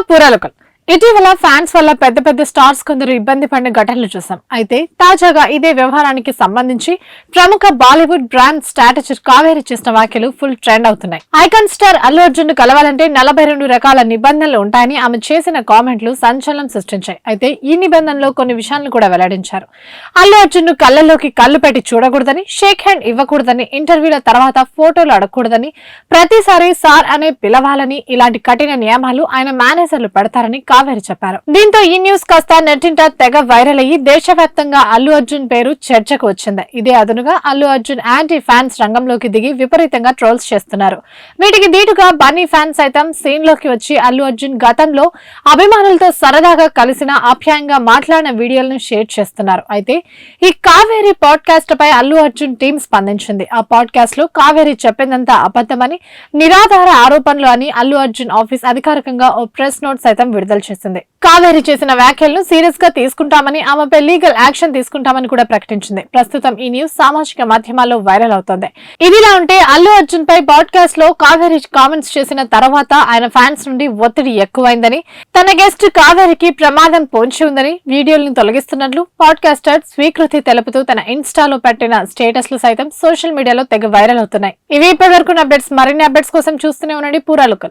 పూరాలకల్ ఇటీవల ఫ్యాన్స్ వల్ల పెద్ద పెద్ద స్టార్స్ కొందరు ఇబ్బంది పడిన ఘటనలు చూసాం. అయితే తాజాగా ఇదే వ్యవహారానికి సంబంధించి ప్రముఖ బాలీవుడ్ బ్రాండ్ స్ట్రాటజిస్ట్ కావేరి చేసిన వ్యాఖ్యలు ఫుల్ ట్రెండ్ అవుతున్నాయి. ఐకాన్ స్టార్ అల్లు అర్జున్ను కలవాలంటే నలభై రెండు రకాల నిబంధనలు ఉంటాయని ఆమె చేసిన కామెంట్లు సంచలనం సృష్టించాయి. అయితే ఈ నిబంధనలో కొన్ని విషయాలను కూడా వెల్లడించారు. అల్లు అర్జున్ను కళ్ళలోకి కళ్ళు పెట్టి చూడకూడదని షేక్ హ్యాండ్ ఇవ్వకూడదని ఇంటర్వ్యూల తర్వాత ఫోటోలు అడగకూడదని ప్రతిసారి సార్ అనే పిలవాలని ఇలాంటి కఠిన నియమాలు ఆయన మేనేజర్లు పెడతారని కావేరి చెప్పారు. దీంతో ఈ న్యూస్ కాస్త నెట్టింట తెగ వైరల్ అయ్యి దేశవ్యాప్తంగా అల్లు అర్జున్ పేరు చర్చకు వచ్చింది. ఇదే అదునుగా అల్లు అర్జున్ యాంటీ ఫ్యాన్స్ రంగంలోకి దిగి విపరీతంగా ట్రోల్స్ చేస్తున్నారు. వీటికి దీటుగా బన్నీ ఫ్యాన్స్ సైతం సీన్లోకి వచ్చి అల్లు అర్జున్ గతంలో అభిమానులతో సరదాగా కలిసిన ఆప్యాయంగా మాట్లాడిన వీడియోలను షేర్ చేస్తున్నారు. అయితే ఈ కావేరి పాడ్కాస్ట్ పై అల్లు అర్జున్ టీం స్పందించింది. ఆ పాడ్కాస్ట్లో కావేరి చెప్పిందంతా అబద్ధమని నిరాధార ఆరోపణలు అని అల్లు అర్జున్ ఆఫీస్ అధికారికంగా ఓ ప్రెస్ నోట్ సైతం విడుదల చేసింది. కావేరి చేసిన వ్యాఖ్యలను సీరియస్గా తీసుకుంటామని ఆమెపై లీగల్ యాక్షన్ తీసుకుంటామని కూడా ప్రకటించింది. ప్రస్తుతం ఈ న్యూస్ సామాజిక మాధ్యమాల్లో వైరల్ అవుతోంది. ఇదిలా ఉంటే అల్లు అర్జున్ పై పాడ్కాస్ట్లో కావేరి కామెంట్స్ చేసిన తర్వాత ఆయన ఫ్యాన్స్ నుండి ఒత్తిడి ఎక్కువైందని తన గెస్ట్ కావేరికి ప్రమాదం పొంచి ఉందని వీడియోలను తొలగిస్తున్నట్లు పాడ్కాస్టర్ స్వీకృతి తెలుపుతూ తన ఇన్స్టాలో పెట్టిన స్టేటస్లు సైతం సోషల్ మీడియాలో తెగ వైరల్ అవుతున్నాయి. ఇవి ఇప్పటివరకు అప్డేట్స్ మరిన్ని అప్డేట్స్ కోసం చూస్తూనే ఉండండి. పూరాలుకల్